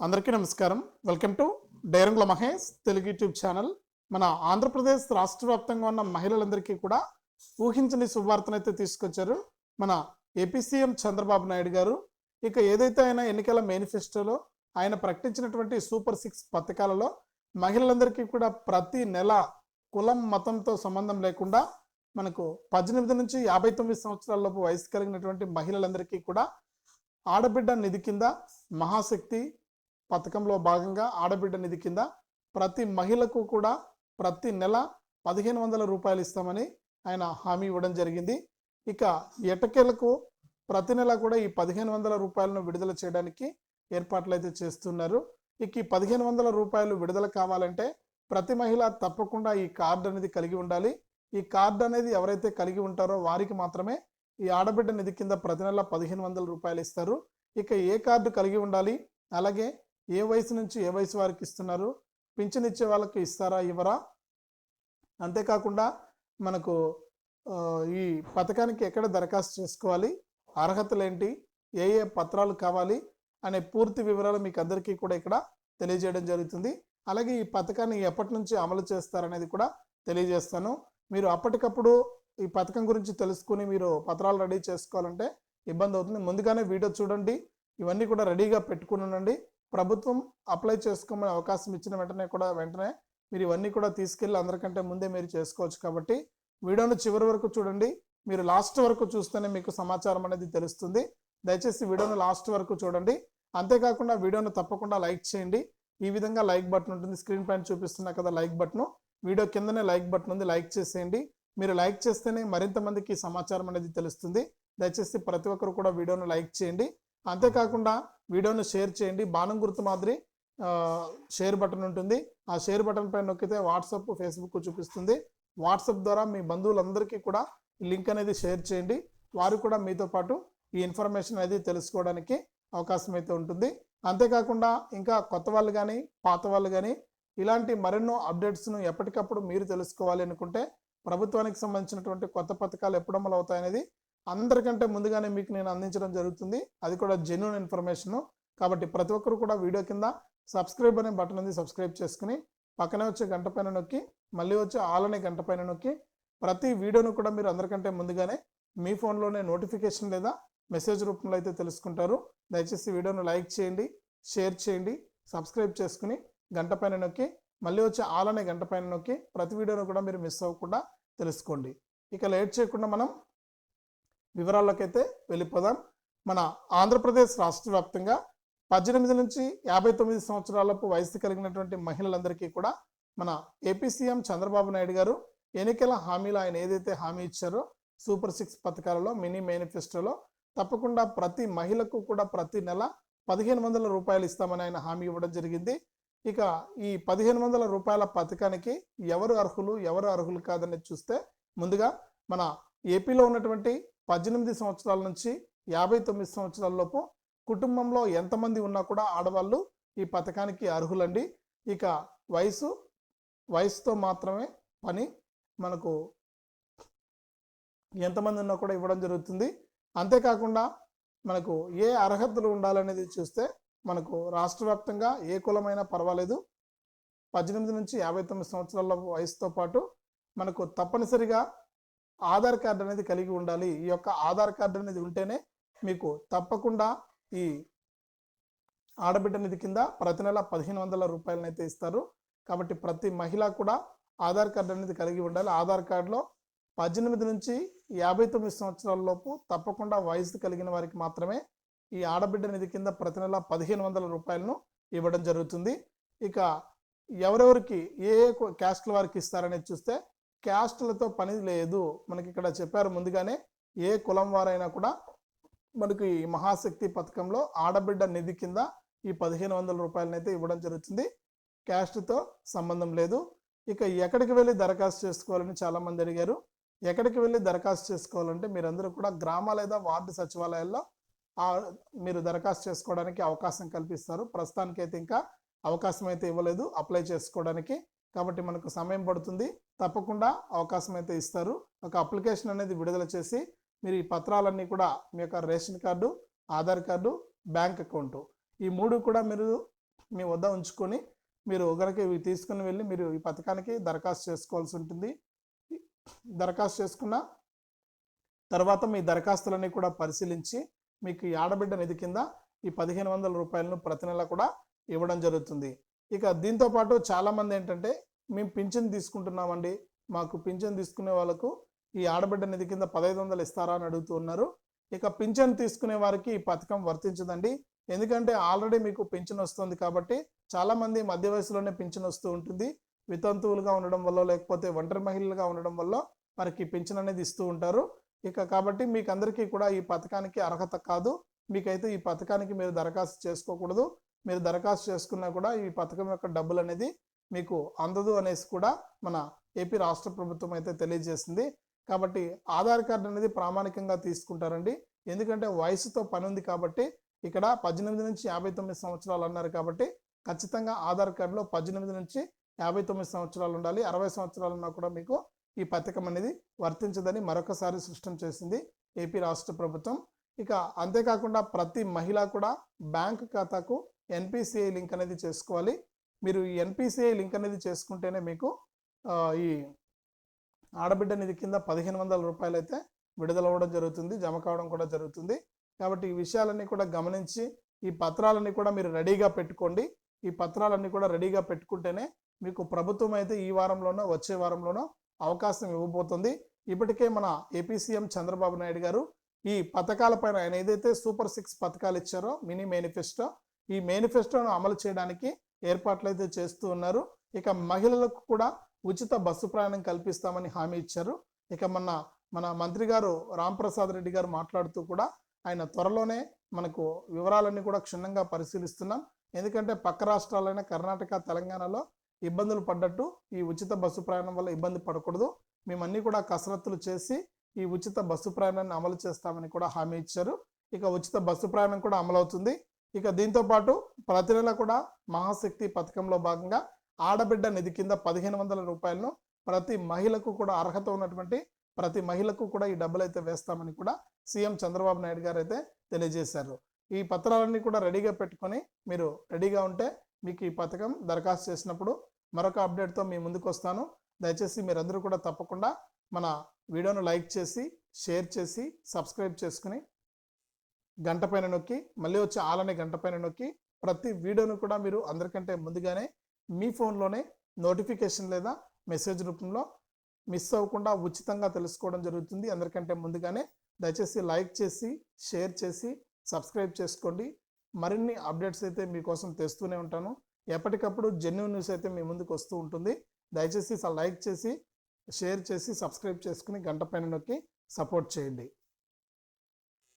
అందరికీ నమస్కారం. Welcome to డైరంగుల మహేష్ తెలుగు యూట్యూబ్ ఛానల్. మన ఆంధ్రప్రదేశ్ రాష్ట్ర వ్యాప్తంగా ఉన్న మహిళలందరికీ కూడా ఊహించని శుభవార్తనైతే తీసుకొచ్చారు. మన ఏపీ సీఎం చంద్రబాబు నాయుడు గారు ఇక ఏదైతే ఆయన ఎన్నికల మేనిఫెస్టోలో ఆయన ప్రకటించినటువంటి సూపర్ సిక్స్ పథకాలలో మహిళలందరికీ కూడా ప్రతి నెల కులం మతంతో సంబంధం లేకుండా మనకు పద్దెనిమిది నుంచి యాభై తొమ్మిది సంవత్సరాలలోపు వయసు కలిగినటువంటి మహిళలందరికీ కూడా ఆడబిడ్డ నిధి కింద మహాశక్తి పథకంలో భాగంగా ఆడబిడ్డ నిధి కింద ప్రతి మహిళకు కూడా ప్రతి నెల పదిహేను వందల రూపాయలు ఇస్తామని ఆయన హామీ ఇవ్వడం జరిగింది. ఇక ఎటకేలకు ప్రతి నెల కూడా ఈ పదిహేను వందల రూపాయలను విడుదల చేయడానికి ఏర్పాట్లు అయితే చేస్తున్నారు. ఇక ఈ పదిహేను వందల రూపాయలు విడుదల కావాలంటే ప్రతి మహిళ తప్పకుండా ఈ కార్డు అనేది కలిగి ఉండాలి. ఈ కార్డు అనేది ఎవరైతే కలిగి ఉంటారో వారికి మాత్రమే ఈ ఆడబిడ్డ నిధి కింద ప్రతి నెల పదిహేను వందల రూపాయలు ఇస్తారు. ఇక ఏ కార్డు కలిగి ఉండాలి? అలాగే ఏ వయసు నుంచి ఏ వయసు వారికి ఇస్తున్నారు? పింఛన్ ఇచ్చే వాళ్ళకి ఇస్తారా? ఇవ్వరా? అంతేకాకుండా మనకు ఈ పథకానికి ఎక్కడ దరఖాస్తు చేసుకోవాలి? అర్హతలు ఏంటి ఏ ఏ పత్రాలు కావాలి? అనే పూర్తి వివరాలు మీకు అందరికీ కూడా ఇక్కడ తెలియజేయడం జరుగుతుంది. అలాగే ఈ పథకాన్ని ఎప్పటి నుంచి అమలు చేస్తారనేది కూడా తెలియజేస్తాను. మీరు అప్పటికప్పుడు ఈ పథకం గురించి తెలుసుకుని మీరు పత్రాలు రెడీ చేసుకోవాలంటే ఇబ్బంది అవుతుంది. ముందుగానే వీడియో చూడండి. ఇవన్నీ కూడా రెడీగా పెట్టుకుని ఉండండి. ప్రభుత్వం అప్లై చేసుకోమని అవకాశం ఇచ్చిన వెంటనే కూడా వెంటనే మీరు ఇవన్నీ కూడా తీసుకెళ్ళి అందరికంటే ముందే మీరు చేసుకోవచ్చు కాబట్టి వీడియోను చివరి వరకు చూడండి. మీరు లాస్ట్ వరకు చూస్తేనే మీకు సమాచారం అనేది తెలుస్తుంది. దయచేసి వీడియోను లాస్ట్ వరకు చూడండి. అంతేకాకుండా వీడియోను తప్పకుండా లైక్ చేయండి. ఈ విధంగా లైక్ బటన్ ఉంటుంది. స్క్రీన్ పైన చూపిస్తున్నా కదా లైక్ బటన్. వీడియో కిందనే లైక్ బటన్ ఉంది. లైక్ చేసేయండి. మీరు లైక్ చేస్తేనే మరింత మందికి సమాచారం అనేది తెలుస్తుంది. దయచేసి ప్రతి ఒక్కరు కూడా వీడియోను లైక్ చేయండి. అంతేకాకుండా వీడియోను షేర్ చేయండి. బాణం గుర్తు మాదిరి షేర్ బటన్ ఉంటుంది. ఆ షేర్ బటన్ పైన నొక్కితే వాట్సాప్ ఫేస్బుక్ చూపిస్తుంది. వాట్సాప్ ద్వారా మీ బంధువులందరికీ కూడా లింక్ అనేది షేర్ చేయండి. వారు కూడా మీతో పాటు ఈ ఇన్ఫర్మేషన్ అనేది తెలుసుకోవడానికి అవకాశం అయితే ఉంటుంది. అంతేకాకుండా ఇంకా కొత్త వాళ్ళు కానీ పాత వాళ్ళు కానీ ఇలాంటి మరెన్నో అప్డేట్స్ను ఎప్పటికప్పుడు మీరు తెలుసుకోవాలి అనుకుంటే ప్రభుత్వానికి సంబంధించినటువంటి కొత్త పథకాలు ఎప్పుడు అమలు అవుతాయనేది అందరికంటే ముందుగానే మీకు నేను అందించడం జరుగుతుంది. అది కూడా జెన్యున్ ఇన్ఫర్మేషన్ కాబట్టి ప్రతి ఒక్కరు కూడా వీడియో కింద సబ్స్క్రైబ్ అనే బటన్ ఉంది సబ్స్క్రైబ్ చేసుకుని పక్కనే వచ్చే గంట పైన నొక్కి మళ్ళీ వచ్చే ఆల్ అనే గంట పైన నొక్కి ప్రతి వీడియోను కూడా మీరు అందరికంటే ముందుగానే మీ ఫోన్లోనే నోటిఫికేషన్ లేదా మెసేజ్ రూపంలో అయితే తెలుసుకుంటారు. దయచేసి వీడియోను లైక్ చేయండి షేర్ చేయండి సబ్స్క్రైబ్ చేసుకుని గంట పైన నొక్కి మళ్ళీ వచ్చే ఆల్ అనే గంట పైన నొక్కి ప్రతి వీడియోను కూడా మీరు మిస్ అవ్వకుండా తెలుసుకోండి. ఇక లేట్ చేయకుండా మనం వివరాల్లోకైతే వెళ్ళిపోదాం. మన ఆంధ్రప్రదేశ్ రాష్ట్ర వ్యాప్తంగా పద్దెనిమిది నుంచి యాభై తొమ్మిది సంవత్సరాలపు వయసు కలిగినటువంటి మహిళలందరికీ కూడా మన ఏపీ సీఎం చంద్రబాబు నాయుడు గారు ఎన్నికల హామీలు ఆయన ఏదైతే హామీ ఇచ్చారో సూపర్ సిక్స్ పథకాలలో మినీ మేనిఫెస్టోలో తప్పకుండా ప్రతి మహిళకు కూడా ప్రతి నెల పదిహేను వందల రూపాయలు ఇస్తామని ఆయన హామీ ఇవ్వడం జరిగింది. ఇక ఈ పదిహేను వందల రూపాయల పథకానికి ఎవరు అర్హులు ఎవరు అర్హులు కాదని చూస్తే ముందుగా మన ఏపీలో ఉన్నటువంటి పద్దెనిమిది సంవత్సరాల నుంచి యాభై తొమ్మిది సంవత్సరాల లోపు కుటుంబంలో ఎంతమంది ఉన్నా కూడా ఆడవాళ్ళు ఈ పథకానికి అర్హులండి. ఇక వయసు వయసుతో మాత్రమే పని మనకు ఎంతమంది ఉన్నా కూడా ఇవ్వడం జరుగుతుంది. అంతేకాకుండా మనకు ఏ అర్హతలు ఉండాలనేది చూస్తే మనకు రాష్ట్ర వ్యాప్తంగా ఏ కులమైనా పర్వాలేదు. పద్దెనిమిది నుంచి యాభై తొమ్మిది సంవత్సరాల వయసుతో పాటు మనకు తప్పనిసరిగా ఆధార్ కార్డు అనేది కలిగి ఉండాలి. ఈ యొక్క ఆధార్ కార్డు అనేది ఉంటేనే మీకు తప్పకుండా ఈ ఆడబిడ్డ నిధి కింద ప్రతి నెల పదిహేను వందల రూపాయలనైతే ఇస్తారు. కాబట్టి ప్రతి మహిళ కూడా ఆధార్ కార్డు అనేది కలిగి ఉండాలి. ఆధార్ కార్డులో పద్దెనిమిది నుంచి యాభై తొమ్మిది సంవత్సరాల లోపు తప్పకుండా వయసు కలిగిన వారికి మాత్రమే ఈ ఆడబిడ్డ నిధి కింద ప్రతి నెల పదిహేను వందల రూపాయలను ఇవ్వడం జరుగుతుంది. ఇక ఎవరెవరికి ఏ ఏ క్యాస్ట్ల వారికి ఇస్తారనేది చూస్తే క్యాస్ట్లతో పని లేదు. మనకి ఇక్కడ చెప్పారు ముందుగానే ఏ కులం వారైనా కూడా మనకి ఈ మహాశక్తి పథకంలో ఆడబిడ్డ నిధి కింద ఈ పదిహేను వందల రూపాయలనైతే ఇవ్వడం జరుగుతుంది. క్యాస్ట్తో సంబంధం లేదు. ఇక ఎక్కడికి వెళ్ళి దరఖాస్తు చేసుకోవాలని చాలామంది అడిగారు. ఎక్కడికి వెళ్ళి దరఖాస్తు చేసుకోవాలంటే మీరందరూ కూడా గ్రామ లేదా వార్డు సచివాలయాల్లో మీరు దరఖాస్తు చేసుకోవడానికి అవకాశం కల్పిస్తారు. ప్రస్తుతానికి అయితే ఇంకా అవకాశం అయితే ఇవ్వలేదు. అప్లై చేసుకోవడానికి. కాబట్టి మనకు సమయం పడుతుంది. తప్పకుండా అవకాశం అయితే ఇస్తారు. ఒక అప్లికేషన్ అనేది విడుదల చేసి మీరు ఈ పత్రాలన్నీ కూడా మీ యొక్క ration card Aadhaar card bank account ఈ మూడు కూడా మీరు మీ వద్ద ఉంచుకొని మీరు ఒకరికి ఇవి తీసుకుని వెళ్ళి మీరు ఈ పథకానికి దరఖాస్తు చేసుకోవాల్సి ఉంటుంది. దరఖాస్తు చేసుకున్న తర్వాత మీ దరఖాస్తులన్నీ కూడా పరిశీలించి మీకు ఈ ఆడబిడ్డ నిధి కింద ఈ పదిహేను వందల రూపాయలను ప్రతి నెల కూడా ఇవ్వడం జరుగుతుంది. ఇక దీంతో పాటు చాలామంది ఏంటంటే మేము పింఛన్ తీసుకుంటున్నామండి. మాకు పింఛన్ తీసుకునే వాళ్ళకు ఈ ఆడబిడ్డ నిధి కింద పదహైదు వందలు ఇస్తారా అని అడుగుతూ ఉన్నారు. ఇక పింఛన్ తీసుకునే వారికి ఈ పథకం వర్తించదండి. ఎందుకంటే ఆల్రెడీ మీకు పింఛన్ వస్తుంది కాబట్టి చాలామంది మధ్య వయసులోనే పింఛన్ వస్తూ ఉంటుంది. వితంతువులుగా ఉండడం వల్ల లేకపోతే ఒంటరి మహిళలుగా ఉండడం వల్ల వారికి పింఛన్ అనేది ఇస్తూ ఉంటారు. ఇక కాబట్టి మీకు అందరికీ కూడా ఈ పథకానికి అర్హత కాదు. మీకైతే ఈ పథకానికి మీరు దరఖాస్తు చేసుకోకూడదు. మీరు దరఖాస్తు చేసుకున్నా కూడా ఈ పథకం యొక్క డబ్బులు అనేది మీకు అందదు అనేసి కూడా మన ఏపీ రాష్ట్ర ప్రభుత్వం అయితే తెలియజేసింది. కాబట్టి ఆధార్ కార్డు అనేది ప్రామాణికంగా తీసుకుంటారండి. ఎందుకంటే వయసుతో పని ఉంది కాబట్టి ఇక్కడ పద్దెనిమిది నుంచి యాభై తొమ్మిది సంవత్సరాలు అన్నారు కాబట్టి ఖచ్చితంగా ఆధార్ కార్డులో పద్దెనిమిది నుంచి యాభై తొమ్మిది సంవత్సరాలు ఉండాలి. అరవై సంవత్సరాలు ఉన్నా కూడా మీకు ఈ పథకం అనేది వర్తించదని మరొకసారి స్పష్టం చేసింది ఏపీ రాష్ట్ర ప్రభుత్వం. ఇక అంతేకాకుండా ప్రతి మహిళ కూడా బ్యాంక్ ఖాతాకు ఎన్పిసిఐ లింక్ అనేది చేసుకోవాలి. మీరు ఎన్పిసిఐ లింక్ అనేది చేసుకుంటేనే మీకు ఈ ఆడబిడ్డ నిధి కింద పదిహేను వందల రూపాయలు అయితే విడుదల అవ్వడం జరుగుతుంది జమ కావడం కూడా జరుగుతుంది. కాబట్టి ఈ విషయాలన్నీ కూడా గమనించి ఈ పత్రాలన్నీ కూడా మీరు రెడీగా పెట్టుకోండి. ఈ పత్రాలన్నీ కూడా రెడీగా పెట్టుకుంటేనే మీకు ప్రభుత్వం అయితే ఈ వారంలోనో వచ్చే వారంలోనో అవకాశం ఇవ్వబోతుంది. ఇప్పటికే మన ఏపీ సీఎం చంద్రబాబు నాయుడు గారు ఈ పథకాలపైన ఆయన ఏదైతే సూపర్ సిక్స్ పథకాలు ఇచ్చారో మినీ మేనిఫెస్టో ఈ మేనిఫెస్టోను అమలు చేయడానికి ఏర్పాట్లు అయితే చేస్తూ ఉన్నారు. ఇక మహిళలకు కూడా ఉచిత బస్సు ప్రయాణం కల్పిస్తామని హామీ ఇచ్చారు. ఇక మన మన మంత్రి గారు రాంప్రసాద్ రెడ్డి గారు మాట్లాడుతూ కూడా ఆయన త్వరలోనే మనకు వివరాలన్నీ కూడా క్షుణ్ణంగా పరిశీలిస్తున్నాం. ఎందుకంటే పక్క రాష్ట్రాలైన కర్ణాటక తెలంగాణలో ఇబ్బందులు పడ్డట్టు ఈ ఉచిత బస్సు ప్రయాణం వల్ల ఇబ్బంది పడకూడదు. మేమన్నీ కూడా కసరత్తులు చేసి ఈ ఉచిత బస్సు ప్రయాణాన్ని అమలు చేస్తామని కూడా హామీ ఇచ్చారు. ఇక ఉచిత బస్సు ప్రయాణం కూడా అమలవుతుంది. ఇక దీంతో పాటు ప్రతి నెల కూడా మహాశక్తి పథకంలో భాగంగా ఆడబిడ్డ నిధి కింద పదిహేను వందల రూపాయలను ప్రతి మహిళకు కూడా అర్హత ఉన్నటువంటి ప్రతి మహిళకు కూడా ఈ డబ్బులు అయితే వేస్తామని కూడా సీఎం చంద్రబాబు నాయుడు గారు అయితే తెలియజేశారు. ఈ పత్రాలన్నీ కూడా రెడీగా పెట్టుకొని మీరు రెడీగా ఉంటే మీకు ఈ పథకం దరఖాస్తు చేసినప్పుడు మరొక అప్డేట్తో మీ ముందుకు వస్తాను. దయచేసి మీరందరూ కూడా తప్పకుండా మన వీడియోను లైక్ చేసి షేర్ చేసి సబ్స్క్రైబ్ చేసుకుని గంట పైన నొక్కి మళ్ళీ వచ్చి ఆలనే గంట పైన నొక్కి ప్రతి వీడియోను కూడా మీరు అందరికంటే ముందుగానే మీ ఫోన్లోనే నోటిఫికేషన్ లేదా మెసేజ్ రూపంలో మిస్ అవ్వకుండా ఉచితంగా తెలుసుకోవడం జరుగుతుంది. అందరికంటే ముందుగానే దయచేసి లైక్ చేసి షేర్ చేసి సబ్స్క్రైబ్ చేసుకోండి. మరిన్ని అప్డేట్స్ అయితే మీకోసం తెస్తూనే ఉంటాను. ఎప్పటికప్పుడు జెన్యున్ న్యూస్ అయితే మీ ముందుకు వస్తూ ఉంటుంది. దయచేసి లైక్ చేసి షేర్ చేసి సబ్స్క్రైబ్ చేసుకుని గంట పైన నొక్కి సపోర్ట్ చేయండి.